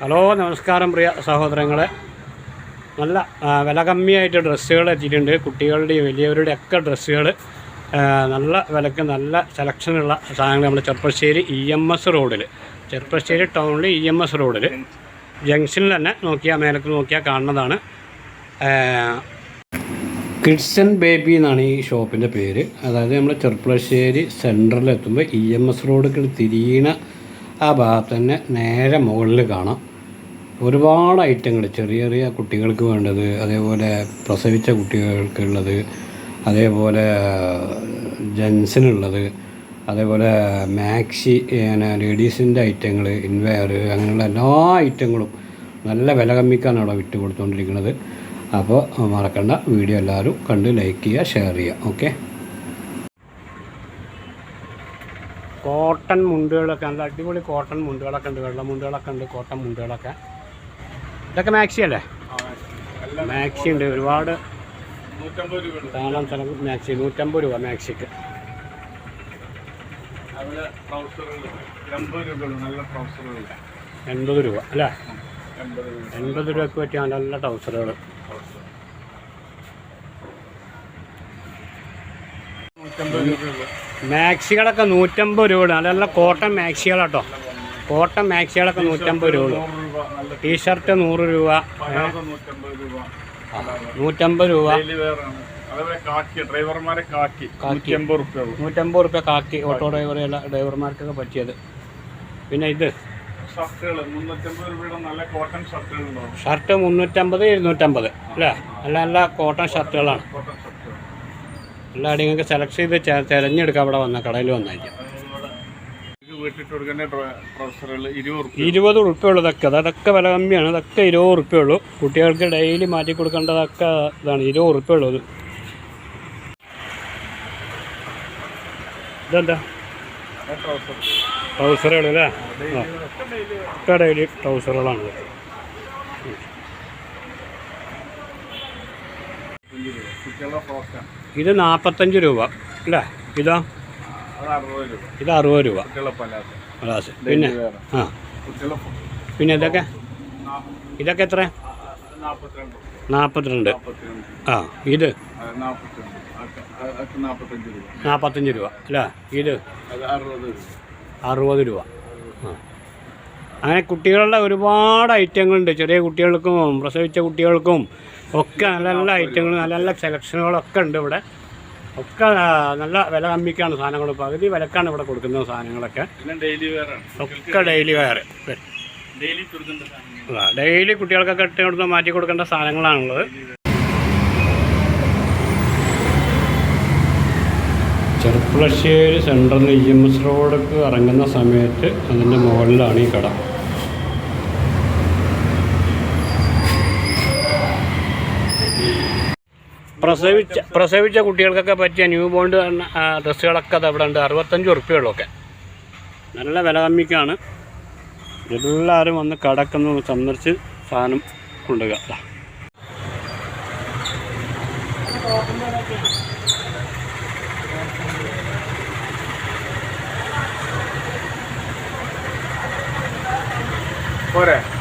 Hello നമസ്കാരം പ്രിയ സഹോദരങ്ങളെ. നല്ല വില കമ്മിയായിട്ട് ഡ്രസ്സുകൾ എത്തിയിട്ടുണ്ട്. കുട്ടികളുടെയും വലിയവരുടെയും ഒക്കെ ഡ്രസ്സുകൾ. നല്ല വിലക്ക് നല്ല സെലക്ഷനുള്ള സാധനങ്ങൾ നമ്മുടെ ചെർപ്പശ്ശേരി ഇ എം എസ് റോഡിൽ. ചെർപ്പശ്ശേരി ടൗണിൽ ഇ എം എസ് റോഡിൽ. ജംഗ്ഷനിൽ തന്നെ നോക്കിയാൽ മേലക്ക് നോക്കിയാൽ കാണുന്നതാണ്. കിഡ്സൺ ബേബി എന്നാണ് ഈ ഷോപ്പിന്റെ പേര്. അതായത് നമ്മൾ ചെറുപ്പശ്ശേരി സെന്ററിൽ എത്തുമ്പോൾ ഇ എം എസ് റോഡിൽ തിരിയണ ആ ഭാഗത്ത് തന്നെ നേരെ മുകളിൽ കാണാം. ഒരുപാട് ഐറ്റങ്ങൾ ചെറിയ ചെറിയ കുട്ടികൾക്ക് വേണ്ടത് അതേപോലെ പ്രസവിച്ച കുട്ടികൾക്കുള്ളത് അതേപോലെ ജെൻസിനുള്ളത് അതേപോലെ മാക്സി പിന്നെ ലേഡീസിന്റെ ഐറ്റങ്ങൾ ഇൻവെയർ അങ്ങനെയുള്ള എല്ലാ ഐറ്റങ്ങളും നല്ല വില കമ്മിക്കാണ് അവിടെ വിറ്റ് കൊടുത്തുകൊണ്ടിരിക്കുന്നത് അപ്പോൾ മറക്കണ്ട വീഡിയോ എല്ലാവരും കണ്ട് ലൈക്ക് ചെയ്യുക ഷെയർ ചെയ്യുക. ഓക്കെ? കോട്ടൺ മുണ്ടുകളൊക്കെ നല്ല അടിപൊളി കോട്ടൺ മുണ്ടുകളൊക്കെ ഉണ്ട് വെള്ള മുണ്ടുകളൊക്കെ ഉണ്ട് കോട്ടൺ മുണ്ടുകളൊക്കെ. ഇതൊക്കെ മാക്സി അല്ലേ? മാക്സി ഉണ്ട് ഒരുപാട് ധാരാളം സ്ഥലം മാക്സി നൂറ്റമ്പത് രൂപ മാക്സിക്ക്. എൺപത് രൂപ അല്ലേ? എൺപത് രൂപയ്ക്ക് പറ്റിയ നല്ല ട്രൗസറുകൾ. നൂറ്റമ്പത് രൂപയുള്ളൂ മാക്സികളൊക്കെ നൂറ്റമ്പത് രൂപ നല്ല നല്ല കോട്ടൺ മാക്സികളാട്ടോ. കോട്ടൺ മാക്സികളൊക്കെ നൂറ്റമ്പത് രൂപ ടീഷർട്ട് നൂറ് രൂപ. നൂറ്റമ്പത് രൂപ. ഡ്രൈവർമാരെ കാക്കി. നൂറ്റമ്പത് റുപ്യ കാക്കി ഓട്ടോ ഡ്രൈവർ ഡ്രൈവർമാർക്കൊക്കെ പറ്റിയത്. പിന്നെ ഇത്. ഷർട്ട് മുന്നൂറ്റമ്പത് ഇരുന്നൂറ്റമ്പത്. അല്ലേ? നല്ല നല്ല കോട്ടൺ ഷർട്ടുകളാണ്. കോട്ടൺ ഷർട്ടുകൾ നിങ്ങൾക്ക് സെലക്ട് ചെയ്ത് ചെ- തിരഞ്ഞെടുക്കാം അവിടെ വന്ന കടയിൽ ട്രൗസറുകൾ ഇരുപത് ഉറുപ്പ്യ ഉള്ളതൊക്കെ അതൊക്കെ വില കമ്മിയാണ്. അതൊക്കെ ഇരുപത് ഉറുപ്പ്യ ഉള്ളൂ. കുട്ടികൾക്ക് ഡെയിലി മാറ്റി കൊടുക്കേണ്ടതൊക്കെ ഇതാണ്. ഇരുപത് ഉറുപ്പ്യ ഉള്ളത് ഇതെന്താ? ട്രൗസറുകൾ അല്ലേ? ഒക്കെ ഡെയിലി ട്രൗസറുകളാണ്. ഇത്. നാൽപ്പത്തഞ്ച് രൂപ അല്ലേ? ഇതോ? ഇത് അറുപത് രൂപ. പലാസ് പിന്നെ? ആ. പിന്നെ ഇതൊക്കെ? ഇതൊക്കെ എത്ര? നാൽപ്പത്തിരണ്ട് ആ ഇത്? നാൽപ്പത്തഞ്ച് രൂപ. അല്ലേ? ഇത്? അറുപത് രൂപ. ആ. അങ്ങനെ കുട്ടികളുടെ ഒരുപാട് ഐറ്റങ്ങളുണ്ട്. ചെറിയ കുട്ടികൾക്കും പ്രസവിച്ച കുട്ടികൾക്കും ഒക്കെ നല്ല നല്ല ഐറ്റങ്ങൾ നല്ല നല്ല സെലക്ഷനുകളൊക്കെ ഉണ്ട് ഇവിടെ. ഒക്കെ നല്ല വില കമ്മിക്കാണ് സാധനങ്ങൾ. പകുതി വിലക്കാണ് ഇവിടെ കൊടുക്കുന്ന സാധനങ്ങളൊക്കെ. ഡെയിലി വെയർ ഒക്കെ ഡെയിലി വെയർ. ഡെയിലി കുട്ടികൾക്കൊക്കെ ഇട്ട് കൊടുത്ത് മാറ്റി കൊടുക്കേണ്ട സാധനങ്ങളാണുള്ളത്. ചെറുപ്പുളശ്ശേരി സെൻട്രൽ നിന്ന് ഇ എം എസ് റോഡക്ക് ഇറങ്ങുന്ന സമയത്ത് അതിന്റെ മുകളിലാണ് ഈ കട. പ്രസവിച്ച പ്രസവിച്ച കുട്ടികൾക്കൊക്കെ പറ്റിയ ന്യൂ ബോണ്ട് ഡ്രസ്സുകളൊക്കെ അത് അവിടെ ഉണ്ട് അറുപത്തഞ്ച് ഉറുപ്പ്യകളൊക്കെ നല്ല വില കമ്മിക്കാണ്. എല്ലാവരും വന്ന് കടക്കൊന്ന് സന്ദർശിച്ച് സാധനം കൊണ്ടുപോകുക Bora.